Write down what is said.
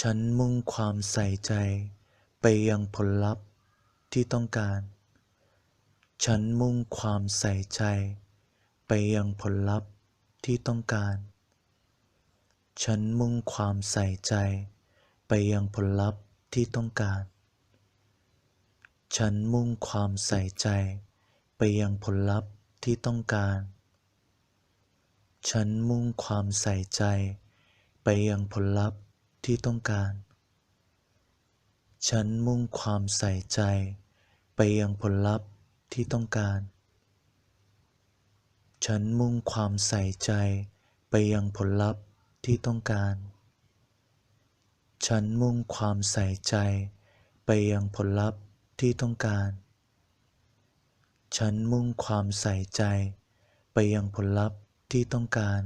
ฉันมุ่งความใส่ใจไปยังผลลัพธ์ที่ต้องการ ฉันมุ่งความใส่ใจไปยังผลลัพธ์ที่ต้องการ ฉันมุ่งความใส่ใจไปยังผลลัพธ์ที่ต้องการ ฉันมุ่งความใส่ใจไปยังผลลัพธ์ที่ต้องการ ฉันมุ่งความใส่ใจไปยังผลลัพธ์ ที่ต้องการ ฉันมุ่งความใส่ใจไปยังผลลัพธ์ที่ต้องการ ฉันมุ่งความใส่ใจไปยังผลลัพธ์ที่ต้องการ ฉันมุ่งความใส่ใจไปยังผลลัพธ์ที่ต้องการ ฉันมุ่งความใส่ใจไปยังผลลัพธ์ที่ต้องการ